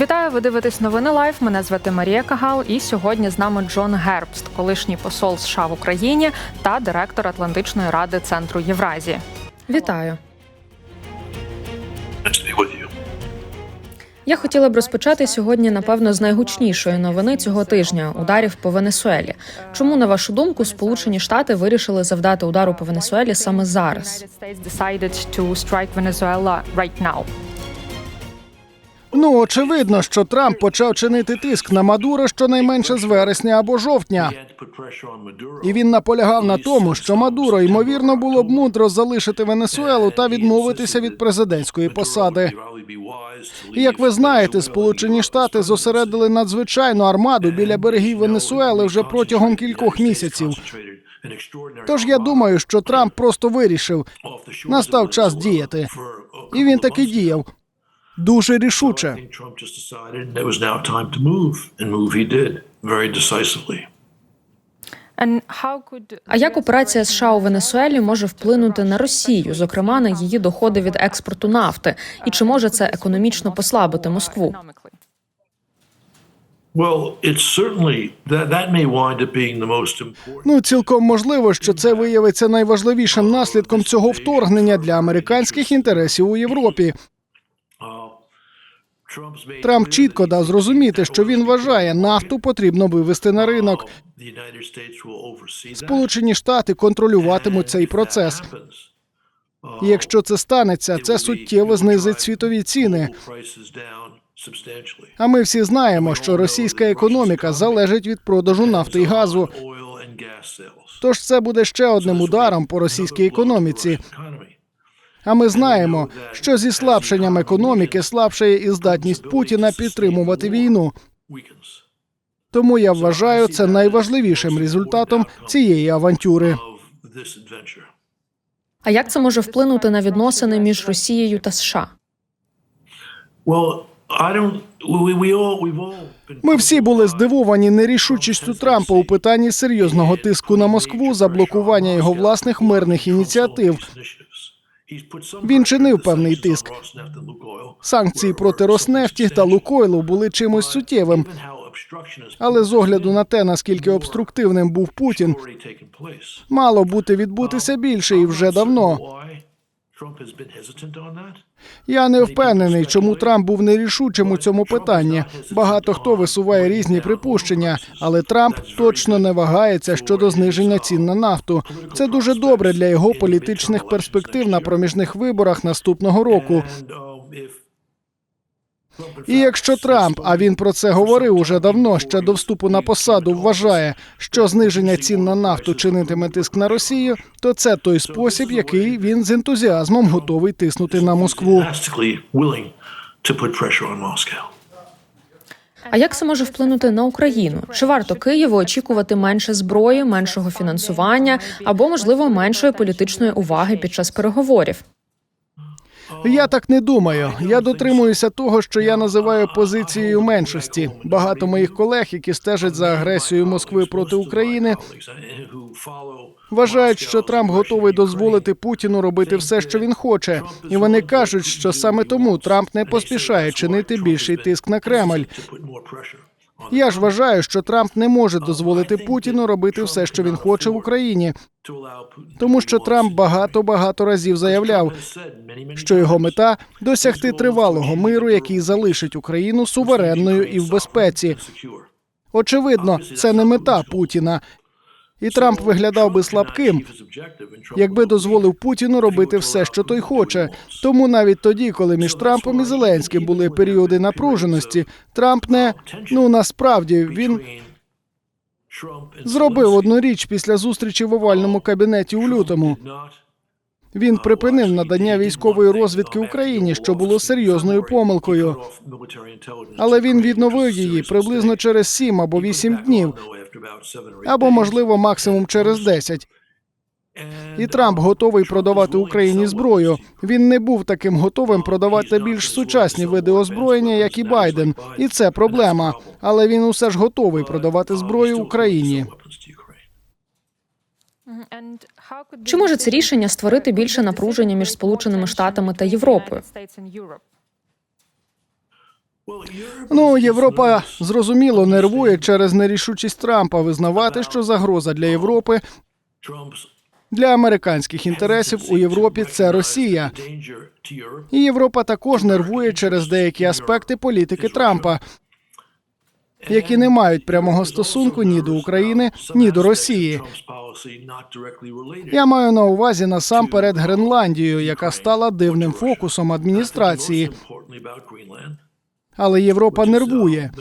Вітаю, ви дивитесь новини Лайф. Мене звати Марія Кагал, і сьогодні з нами Джон Гербст, колишній посол США в Україні та директор Атлантичної ради Центру Євразії. Вітаю. Я хотіла б розпочати сьогодні, напевно, з найгучнішої новини цього тижня ударів по Венесуелі. Чому, на вашу думку, Сполучені Штати вирішили завдати удару по Венесуелі саме зараз? Ну, очевидно, що Трамп почав чинити тиск на Мадуро щонайменше з вересня або жовтня. І він наполягав на тому, що Мадуро ймовірно було б мудро залишити Венесуелу та відмовитися від президентської посади. І як ви знаєте, Сполучені Штати зосередили надзвичайну армаду біля берегів Венесуели вже протягом кількох місяців. Тож я думаю, що Трамп просто вирішив, настав час діяти. І він таки діяв дуже рішуче. А як операція США у Венесуелі може вплинути на Росію, зокрема на її доходи від експорту нафти? І чи може це економічно послабити Москву? Ну, цілком можливо, що це виявиться найважливішим наслідком цього вторгнення для американських інтересів у Європі. Трамп чітко дав зрозуміти, що він вважає, нафту потрібно вивести на ринок. Сполучені Штати контролюватимуть цей процес. І якщо це станеться, це суттєво знизить світові ціни. А ми всі знаємо, що російська економіка залежить від продажу нафти і газу. Тож це буде ще одним ударом по російській економіці. А ми знаємо, що зі слабшенням економіки слабшає і здатність Путіна підтримувати війну. Тому я вважаю це найважливішим результатом цієї авантюри. А як це може вплинути на відносини між Росією та США? Ми всі були здивовані нерішучістю Трампа у питанні серйозного тиску на Москву за блокування його власних мирних ініціатив. Він чинив певний тиск. Санкції проти Роснефті та Лукойлу були чимось суттєвим. Але з огляду на те, наскільки обструктивним був Путін, мало бути відбутися більше і вже давно. Я не впевнений, чому Трамп був нерішучим у цьому питанні. Багато хто висуває різні припущення, але Трамп точно не вагається щодо зниження цін на нафту. Це дуже добре для його політичних перспектив на проміжних виборах наступного року. І якщо Трамп, а він про це говорив уже давно, ще до вступу на посаду, вважає, що зниження цін на нафту чинитиме тиск на Росію, то це той спосіб, який він з ентузіазмом готовий тиснути на Москву. А як це може вплинути на Україну? Чи варто Києву очікувати менше зброї, меншого фінансування або, можливо, меншої політичної уваги під час переговорів? Я так не думаю. Я дотримуюся того, що я називаю позицією меншості. Багато моїх колег, які стежать за агресією Москви проти України, вважають, що Трамп готовий дозволити Путіну робити все, що він хоче, і вони кажуть, що саме тому Трамп не поспішає чинити більший тиск на Кремль. Я ж вважаю, що Трамп не може дозволити Путіну робити все, що він хоче в Україні, тому що Трамп багато багато разів заявляв, що його мета досягти тривалого миру, який залишить Україну суверенною і в безпеці. Очевидно, це не мета Путіна, і Трамп виглядав би слабким, якби дозволив Путіну робити все, що той хоче. Тому навіть тоді, коли між Трампом і Зеленським були періоди напруженості, Трамп не ну насправді він зробив одну річ після зустрічі в овальному кабінеті у лютому. Він припинив надання військової розвідки Україні, що було серйозною помилкою. Але він відновив її приблизно через сім або вісім днів, або можливо максимум через 10. І Трамп готовий продавати Україні зброю. Він не був таким готовим продавати більш сучасні види озброєння, як і Байден, і це проблема. Але він усе ж готовий продавати зброю Україні. Чи може це рішення створити більше напруження між Сполученими Штатами та Європою? Ну, Європа зрозуміло нервує через нерішучість Трампа визнавати, що загроза для Європи для американських інтересів у Європі це Росія. І Європа також нервує через деякі аспекти політики Трампа, які не мають прямого стосунку ні до України, ні до Росії. Я маю на увазі насамперед Гренландію, яка стала дивним фокусом адміністрації. Але Європа нервує.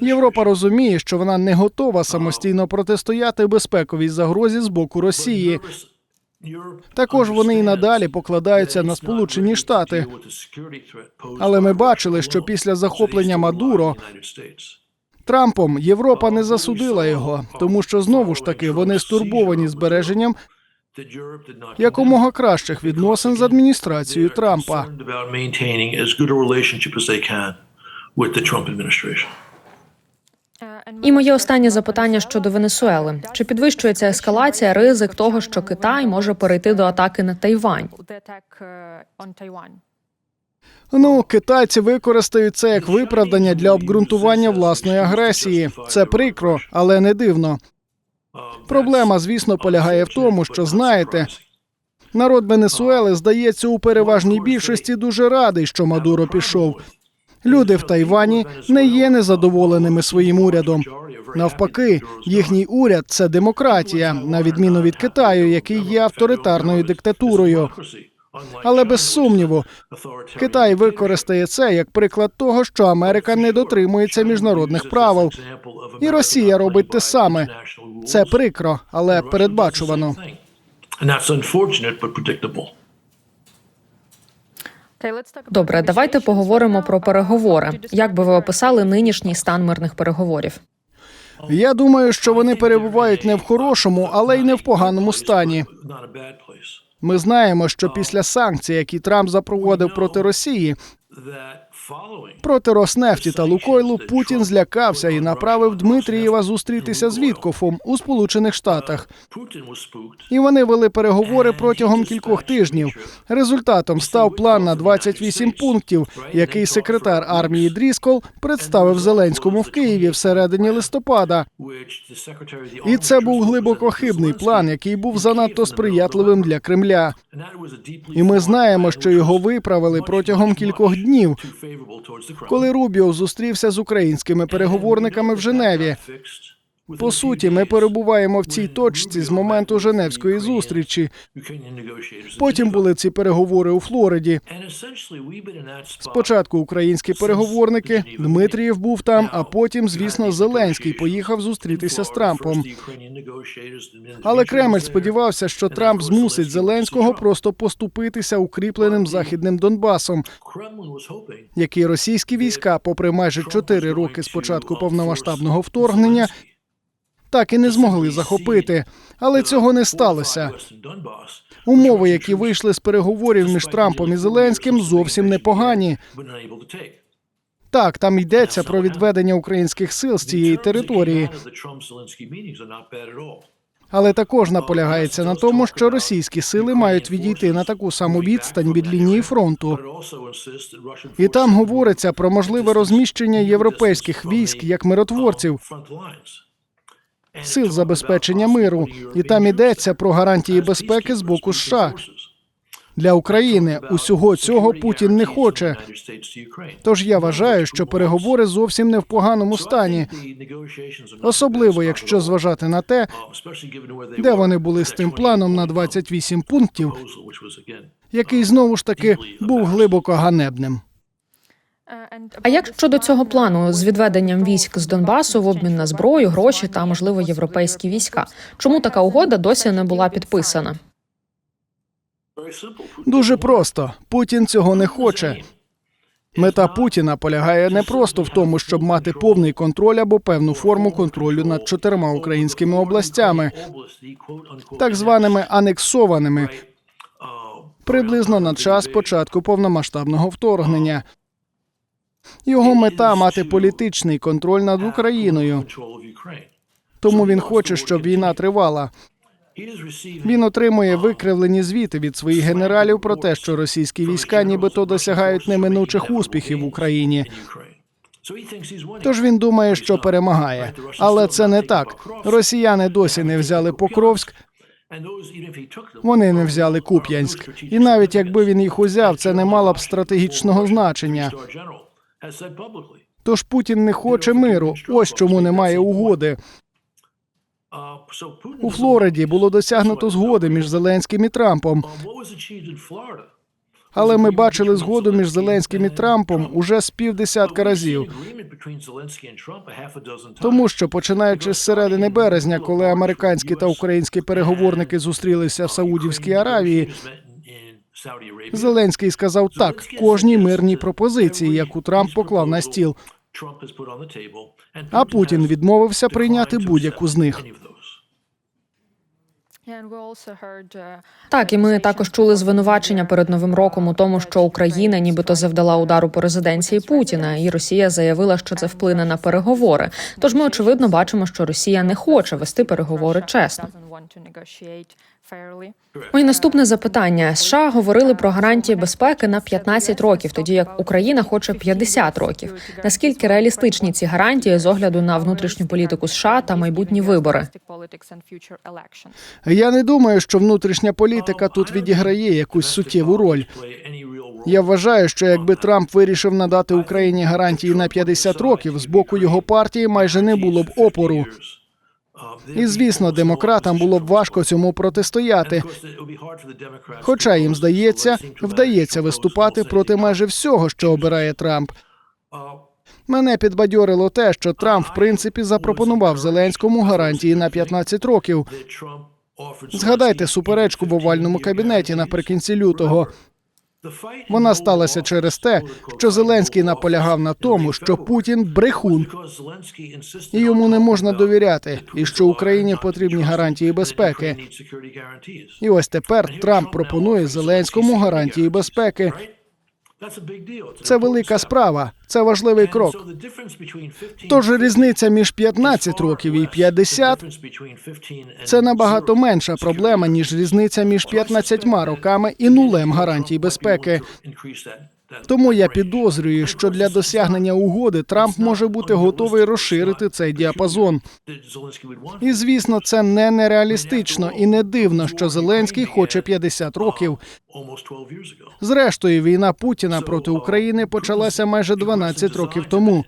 Європа розуміє, що вона не готова самостійно протистояти безпековій загрозі з боку Росії. Також вони і надалі покладаються на Сполучені Штати. Але ми бачили, що після захоплення Мадуро Трампом Європа не засудила його, тому що знову ж таки вони стурбовані збереженням якомога кращих відносин з адміністрацією Трампа. І моє останнє запитання щодо Венесуели: чи підвищується ескалація ризик того, що Китай може перейти до атаки на Тайвань? Ну, китайці використають це як виправдання для обґрунтування власної агресії. Це прикро, але не дивно. Проблема, звісно, полягає в тому, що знаєте, народ Венесуели здається у переважній більшості дуже радий, що Мадуро пішов. Люди в Тайвані не є незадоволеними своїм урядом. Навпаки, їхній уряд це демократія, на відміну від Китаю, який є авторитарною диктатурою. Але без сумніву, Китай використає це як приклад того, що Америка не дотримується міжнародних правил. І Росія робить те саме. Це прикро, але передбачувано. Добре, давайте поговоримо про переговори. Як би ви описали нинішній стан мирних переговорів? Я думаю, що вони перебувають не в хорошому, але й не в поганому стані. Ми знаємо, що після санкцій, які Трамп запровадив проти Росії, проти Роснефті та Лукойлу, Путін злякався і направив Дмитрієва зустрітися з Віткофом у Сполучених Штатах. І вони вели переговори протягом кількох тижнів. Результатом став план на 28 пунктів, який секретар армії Дріскол представив Зеленському в Києві всередині листопада. І це був глибоко хибний план, який був занадто сприятливим для Кремля. І ми знаємо, що його виправили протягом кількох днів, коли Рубіо зустрівся з українськими переговорниками в Женеві. По суті, ми перебуваємо в цій точці з моменту Женевської зустрічі. Потім були ці переговори у Флориді. Спочатку українські переговорники, Дмитрієв був там, а потім, звісно, Зеленський поїхав зустрітися з Трампом. Але Кремль сподівався, що Трамп змусить Зеленського просто поступитися укріпленим західним Донбасом, який російські війська, попри майже чотири роки з початку повномасштабного вторгнення, так і не змогли захопити. Але цього не сталося. Умови, які вийшли з переговорів між Трампом і Зеленським, зовсім непогані. Так, там йдеться про відведення українських сил з цієї території, але також наполягається на тому, що російські сили мають відійти на таку саму відстань від лінії фронту. І там говориться про можливе розміщення європейських військ як миротворців, сил забезпечення миру, і там йдеться про гарантії безпеки з боку США. Для України усього цього Путін не хоче. Тож я вважаю, що переговори зовсім не в поганому стані, особливо якщо зважати на те, де вони були з тим планом на 28 пунктів, який знову ж таки був глибоко ганебним. А як щодо цього плану з відведенням військ з Донбасу в обмін на зброю, гроші та можливо європейські війська? Чому така угода досі не була підписана? Дуже просто Путін цього не хоче. Мета Путіна полягає не просто в тому, щоб мати повний контроль або певну форму контролю над чотирма українськими областями, так званими анексованими, приблизно на час початку повномасштабного вторгнення. Його мета мати політичний контроль над Україною. Тому він хоче, щоб війна тривала. Він отримує викривлені звіти від своїх генералів про те, що російські війська нібито досягають неминучих успіхів в Україні. Тож він думає, що перемагає. Але це не так. Росіяни досі не взяли Покровськ, вони не взяли Куп'янськ. І навіть якби він їх узяв, це не мало б стратегічного значення. Тож Путін не хоче миру. Ось чому немає угоди. У Флориді було досягнуто згоди між Зеленським і Трампом. Але ми бачили згоду між Зеленським і Трампом уже з півдесятка разів. Тому що починаючи з середини березня, коли американські та українські переговорники зустрілися в Саудівській Аравії, Зеленський сказав так кожній мирній пропозиції, яку Трамп поклав на стіл. А Путін відмовився прийняти будь-яку з них. Так, і ми також чули звинувачення перед новим роком у тому, що Україна нібито завдала удару по резиденції Путіна, і Росія заявила, що це вплине на переговори. Тож ми очевидно бачимо, що Росія не хоче вести переговори чесно. Моє наступне запитання: США говорили про гарантії безпеки на 15 років, тоді як Україна хоче 50 років. Наскільки реалістичні ці гарантії з огляду на внутрішню політику США та майбутні вибори? Я не думаю, що внутрішня політика тут відіграє якусь суттєву роль. Я вважаю, що якби Трамп вирішив надати Україні гарантії на 50 років, з боку його партії майже не було б опору. І звісно, демократам було б важко цьому протистояти. Хоча їм здається, вдається виступати проти майже всього, що обирає Трамп. Мене підбадьорило те, що Трамп в принципі запропонував Зеленському гарантії на 15 років. Згадайте суперечку в овальному кабінеті наприкінці лютого. Вона сталася через те, що Зеленський наполягав на тому, що Путін брехун, і йому не можна довіряти, і що Україні потрібні гарантії безпеки. І ось тепер Трамп пропонує Зеленському гарантії безпеки. Це велика справа, це важливий крок. Тож різниця між 15 років і 50 – це набагато менша проблема ніж різниця між 15 роками і нулем гарантій безпеки. Тому я підозрюю, що для досягнення угоди Трамп може бути готовий розширити цей діапазон. І звісно, це не нереалістично і не дивно, що Зеленський хоче 50 років. Зрештою, війна Путіна проти України почалася майже 12 років тому.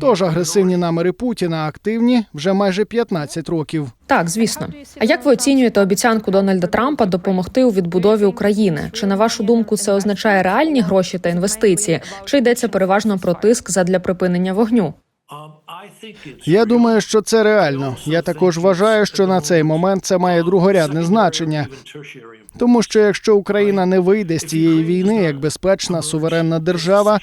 Тож агресивні наміри Путіна активні вже майже 15 років. Так, звісно. А як ви оцінюєте обіцянку Дональда Трампа допомогти у відбудові України? Чи на вашу думку це означає реальні гроші та інвестиції? Чи йдеться переважно про тиск задля припинення вогню? Я думаю, що це реально. Я також вважаю, що на цей момент це має другорядне значення. Тому що якщо Україна не вийде з цієї війни як безпечна суверенна держава,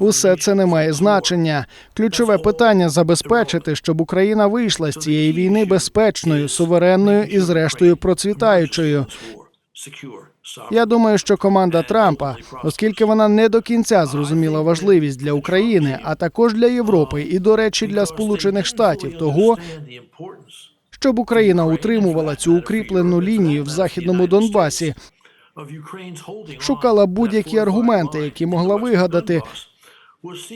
усе це не має значення. Ключове питання забезпечити, щоб Україна вийшла з цієї війни безпечною, суверенною і, зрештою, процвітаючою. Я думаю, що команда Трампа, оскільки вона не до кінця зрозуміла важливість для України, а також для Європи, і, до речі, для Сполучених Штатів, того, щоб Україна утримувала цю укріплену лінію в західному Донбасі, шукала будь-які аргументи, які могла вигадати,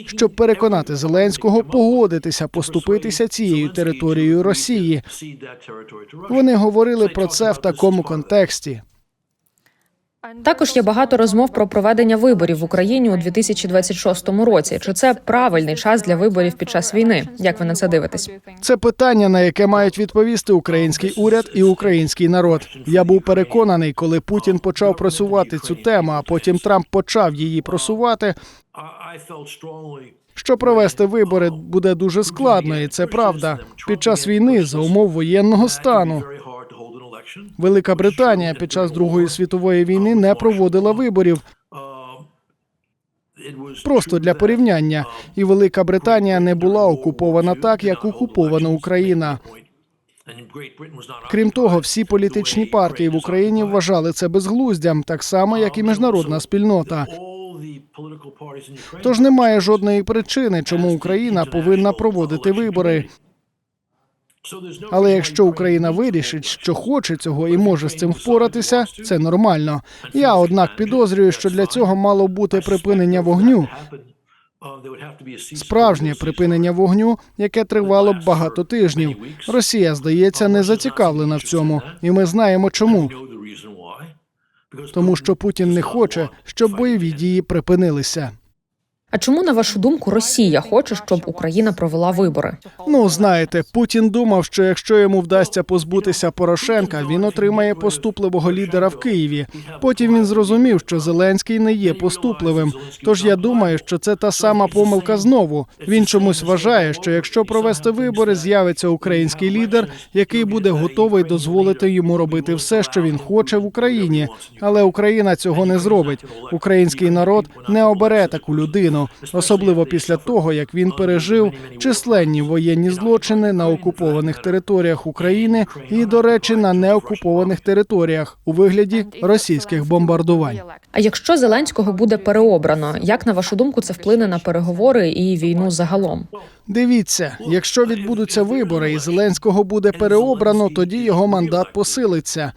щоб переконати Зеленського погодитися поступитися цією територією Росії. Вони говорили про це в такому контексті. Також є багато розмов про проведення виборів в Україні у 2026 році. Чи це правильний час для виборів під час війни? Як ви на це дивитесь? Це питання, на яке мають відповісти український уряд і український народ. Я був переконаний, коли Путін почав просувати цю тему, а потім Трамп почав її просувати. Що провести вибори буде дуже складно, і це правда. Під час війни за умов воєнного стану Велика Британія під час Другої світової війни не проводила виборів просто для порівняння, і Велика Британія не була окупована так, як окупована Україна. Крім того, всі політичні партії в Україні вважали це безглуздям, так само як і міжнародна спільнота. Тож немає жодної причини, чому Україна повинна проводити вибори. Але якщо Україна вирішить, що хоче цього і може з цим впоратися, це нормально. Я однак підозрюю, що для цього мало бути припинення вогню. Справжнє припинення вогню, яке тривало б багато тижнів. Росія, здається, не зацікавлена в цьому, і ми знаємо чому. Тому що Путін не хоче, щоб бойові дії припинилися. А чому, на вашу думку, Росія хоче, щоб Україна провела вибори? Ну, знаєте, Путін думав, що якщо йому вдасться позбутися Порошенка, він отримає поступливого лідера в Києві. Потім він зрозумів, що Зеленський не є поступливим. Тож я думаю, що це та сама помилка знову. Він чомусь вважає, що якщо провести вибори, з'явиться український лідер, який буде готовий дозволити йому робити все, що він хоче в Україні. Але Україна цього не зробить. Український народ не обере таку людину, особливо після того, як він пережив численні воєнні злочини на окупованих територіях України і, до речі, на неокупованих територіях у вигляді російських бомбардувань. А якщо Зеленського буде переобрано, як на вашу думку це вплине на переговори і війну загалом? Дивіться, якщо відбудуться вибори і Зеленського буде переобрано, тоді його мандат посилиться.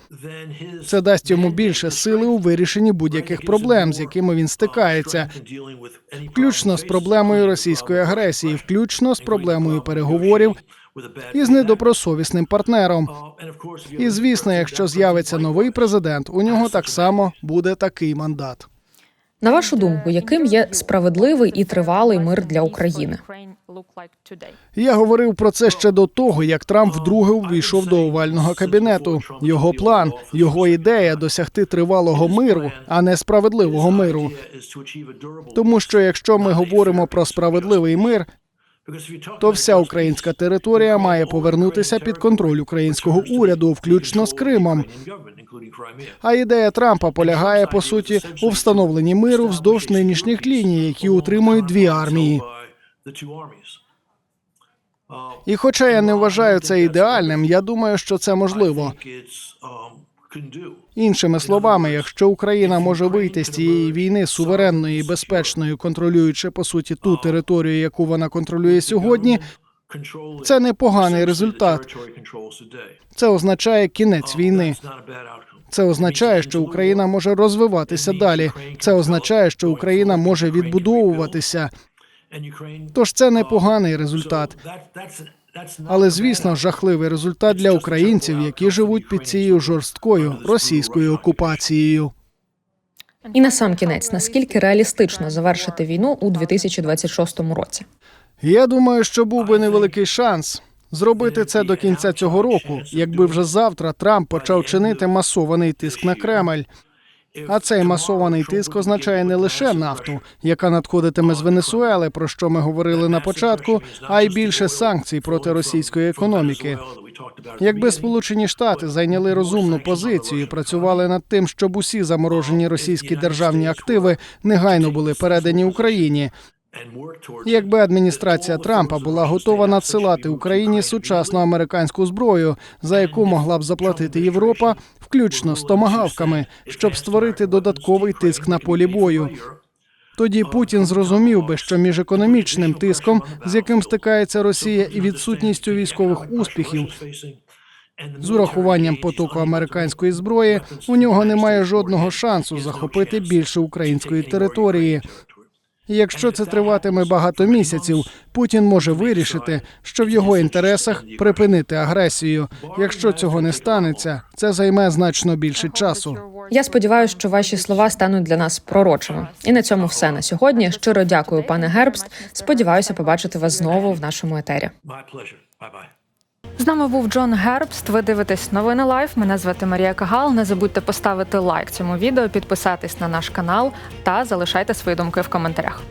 Це дасть йому більше сили у вирішенні будь-яких проблем, з якими він стикається, включно з проблемою російської агресії, включно з проблемою переговорів із недобросовісним партнером. І звісно, якщо з'явиться новий президент, у нього так само буде такий мандат. На вашу думку, яким є справедливий і тривалий мир для України? Я говорив про це ще до того, як Трамп вдруге увійшов до овального кабінету. Його план, його ідея досягти тривалого миру, а не справедливого миру. Тому що якщо ми говоримо про справедливий мир, то вся українська територія має повернутися під контроль українського уряду, включно з Кримом. А ідея Трампа полягає по суті у встановленні миру вздовж нинішніх ліній, які утримують дві армії. І хоча я не вважаю це ідеальним, я думаю, що це можливо. Іншими словами, якщо Україна може вийти з цієї війни суверенною і безпечною, контролюючи по суті ту територію, яку вона контролює сьогодні, це непоганий результат. Це означає кінець війни. Це означає, що Україна може розвиватися далі. Це означає, що Україна може відбудовуватися. Тож це непоганий результат. Але звісно, жахливий результат для українців, які живуть під цією жорсткою російською окупацією. І на сам кінець, наскільки реалістично завершити війну у 2026 році? Я думаю, що був би невеликий шанс зробити це до кінця цього року, якби вже завтра Трамп почав чинити масований тиск на Кремль. А цей масований тиск означає не лише нафту, яка надходитиме з Венесуели, про що ми говорили на початку, а й більше санкцій проти російської економіки. Якби Сполучені Штати зайняли розумну позицію, і працювали над тим, щоб усі заморожені російські державні активи негайно були передані Україні. Якби адміністрація Трампа була готова надсилати Україні сучасну американську зброю, за яку могла б заплатити Європа, включно з томагавками, щоб створити додатковий тиск на полі бою. Тоді Путін зрозумів би, що між економічним тиском, з яким стикається Росія, і відсутністю військових успіхів, з урахуванням потоку американської зброї, у нього немає жодного шансу захопити більше української території. І якщо це триватиме багато місяців, Путін може вирішити, що в його інтересах припинити агресію. Якщо цього не станеться, це займе значно більше часу. Я сподіваюся, що ваші слова стануть для нас пророчими. І на цьому все на сьогодні. Щиро дякую, пане Гербст. Сподіваюся побачити вас знову в нашому етері. З нами був Джон Гербст. Ви дивитесь новини Лайф. Мене звати Марія Кагал. Не забудьте поставити лайк цьому відео, підписатись на наш канал та залишайте свої думки в коментарях.